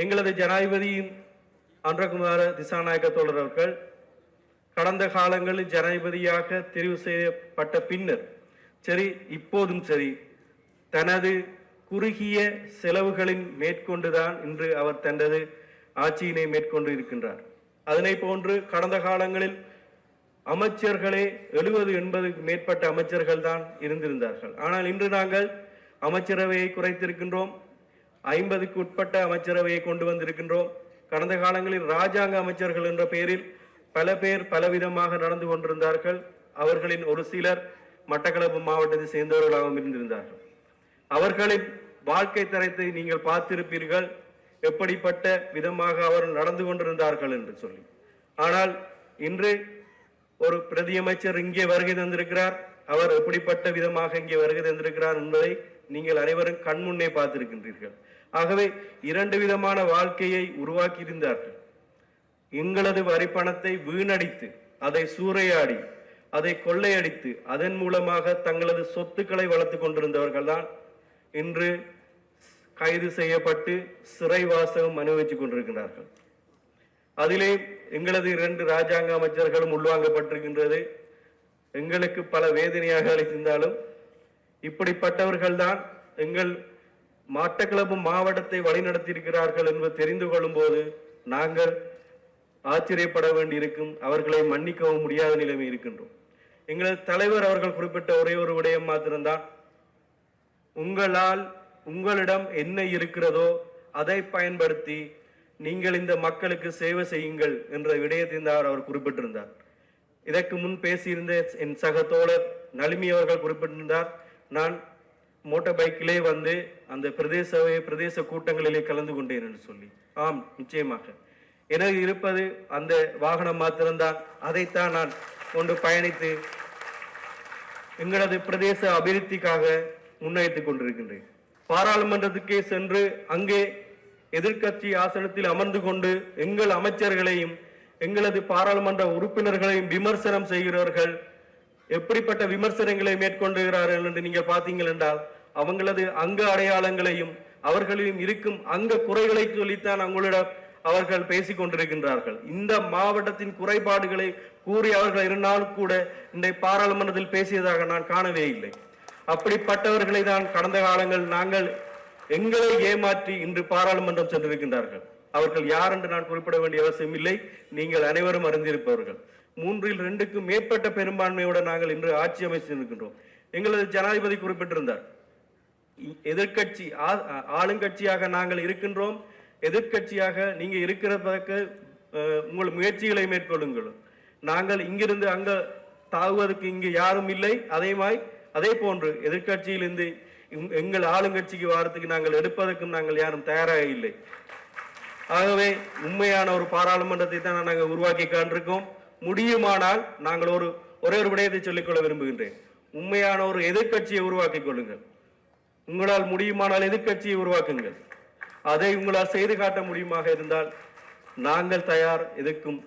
எங்களது ஜனாதிபதியின் அன்றகுமார திசாநாயக்க தோழர் அவர்கள் கடந்த காலங்களில் ஜனாதிபதியாக தெரிவு செய்யப்பட்ட பின்னர் சரி இப்போதும் சரி தனது குறுகிய செலவுகளின் மேற்கொண்டுதான் இன்று அவர் தனது ஆட்சியினை மேற்கொண்டு இருக்கின்றார். அதனை போன்று கடந்த காலங்களில் அமைச்சர்களே எழுபது எண்பதுக்கு மேற்பட்ட அமைச்சர்கள் தான் இருந்திருந்தார்கள். ஆனால் இன்று நாங்கள் அமைச்சரவையை குறைத்திருக்கின்றோம். ஐம்பதுக்கு உட்பட்ட அமைச்சரவையை கொண்டு வந்திருக்கின்றோம். கடந்த காலங்களில் ராஜாங்க அமைச்சர்கள் என்ற பெயரில் பல பேர் பலவிதமாக நடந்து கொண்டிருந்தார்கள். அவர்களின் ஒரு சிலர் மட்டக்களப்பு மாவட்டத்தை சேர்ந்தவர்களாகவும் இருந்திருந்தார்கள். அவர்களின் வாழ்க்கை தரத்தை நீங்கள் பார்த்திருப்பீர்கள். எப்படிப்பட்ட விதமாக அவர்கள் நடந்து கொண்டிருந்தார்கள் என்று சொல்லி. ஆனால் இன்று ஒரு பிரதியமைச்சர் இங்கே வருகை தந்திருக்கிறார். அவர் எப்படிப்பட்ட விதமாக இங்கே வருகை தந்திருக்கிறார் என்பதை நீங்கள் அனைவரும் கண்முன்னே பார்த்திருக்கின்றீர்கள். ஆகவே இரண்டு விதமான வாழ்க்கையை உருவாக்கியிருந்தார்கள். எங்களது எங்களது வரிப்பணத்தை வீணடித்து அதை சூறையாடி அதை கொள்ளையடித்து அதன் மூலமாக தங்களது சொத்துக்களை வளர்த்துக் கொண்டிருந்தவர்கள் தான் இன்று கைது செய்யப்பட்டு சிறைவாசகம் அனுபவித்துக் கொண்டிருக்கிறார்கள். அதிலே எங்களது இரண்டு ராஜாங்க அமைச்சர்களும் உள்வாங்கப்பட்டிருக்கின்றது. எங்களுக்கு பல வேதனையாக அளித்திருந்தாலும் இப்படிப்பட்டவர்கள் தான் எங்கள் மட்டக்களப்பு மாவட்டத்தை வழிநடத்தியிருக்கிறார்கள் என்பது தெரிந்து கொள்ளும் போது நாங்கள் ஆச்சரியப்பட வேண்டியிருக்கும் அவர்களை மன்னிக்கவும் முடியாத நிலைமை இருக்கின்றோம். எங்களது தலைவர் அவர்கள் குறிப்பிட்ட ஒரே ஒரு விடயம் மாத்திரம்தான். உங்களால் உங்களிடம் என்ன இருக்கிறதோ அதை பயன்படுத்தி நீங்கள் இந்த மக்களுக்கு சேவை செய்யுங்கள் என்ற விடயத்தை தான் அவர் குறிப்பிட்டிருந்தார். இதற்கு முன் பேசியிருந்த என் சக தோழர் நளிமி அவர்கள் குறிப்பிட்டிருந்தார். நான் மோட்டார் பைக்கிலே வந்து அந்த பிரதேச பிரதேச கூட்டங்களிலே கலந்து கொண்டேன் என்று சொல்லி. ஆம் நிச்சயமாக. எனக்கு இருப்பது அந்த வாகனம் மாத்திரம்தான். அதைத்தான் நான் கொண்டு பயணித்து எங்களது பிரதேச அபிவிருத்திக்காக முன்னெடுத்துக் கொண்டிருக்கின்றேன். பாராளுமன்றத்துக்கே சென்று அங்கே எதிர்க்கட்சி ஆசனத்தில் அமர்ந்து கொண்டு எங்கள் அமைச்சர்களையும் எங்களது பாராளுமன்ற உறுப்பினர்களையும் விமர்சனம் செய்கிறவர்கள் எப்படிப்பட்ட விமர்சனங்களை மேற்கொண்டுகிறார்கள் என்று நீங்கள் பார்த்தீங்கள் என்றால் அவங்களது அங்க அடையாளங்களையும் அவர்களிலும் இருக்கும் அங்க குறைகளை சொல்லித்தான் அவங்களிடம் அவர்கள் பேசிக் கொண்டிருக்கின்றார்கள். இந்த மாவட்டத்தின் குறைபாடுகளை கூறி அவர்கள் இருந்தால் கூட இந்த பாராளுமன்றத்தில் பேசியதாக நான் காணவே இல்லை. அப்படிப்பட்டவர்களை தான் கடந்த காலங்கள் நாங்கள் எங்களை ஏமாற்றி இன்று பாராளுமன்றம் சென்றிருக்கின்றார்கள். அவர்கள் யார் என்று நான் குறிப்பிட வேண்டிய அவசியம் இல்லை. நீங்கள் அனைவரும் அறிந்திருப்பவர்கள். மூன்றில் ரெண்டுக்கும் மேற்பட்ட பெரும்பான்மையுடன் நாங்கள் இன்று ஆட்சி அமைச்சிருக்கின்றோம். எங்களது ஜனாதிபதி குறிப்பிட்டிருந்தார். எதிர்க்கட்சி ஆ- ஆளுங்கட்சியாக நாங்கள் இருக்கின்றோம். எதிர்க்கட்சியாக நீங்க இருக்கிறதற்கு உங்கள் முயற்சிகளை மேற்கொள்ளுங்கள். நாங்கள் இங்கிருந்து அங்க தாவுவதற்கு இங்கு யாரும் இல்லை. அதேமாய் அதே போன்று எதிர்க்கட்சியிலிருந்து எங்கள் ஆளுங்கட்சிக்கு வாரத்துக்கு நாங்கள் எடுப்பதற்கும் நாங்கள் யாரும் தயாராக இல்லை. ஆகவே உண்மையான ஒரு பாராளுமன்றத்தை தான் நாங்கள் உருவாக்கி காண்டிருக்கோம் முடியுமானால் நாங்கள் ஒரு ஒரே ஒரு விடயத்தை சொல்லிக்கொள்ள விரும்புகின்றேன். உண்மையான ஒரு எதிர்க்கட்சியை உருவாக்கிக் கொள்ளுங்கள். உங்களால் முடியுமானால் எதிர்க்கட்சியை உருவாக்குங்கள். அதை உங்களால் செய்து காட்ட முடியுமாக இருந்தால் நாங்கள் தயார் எதற்கும்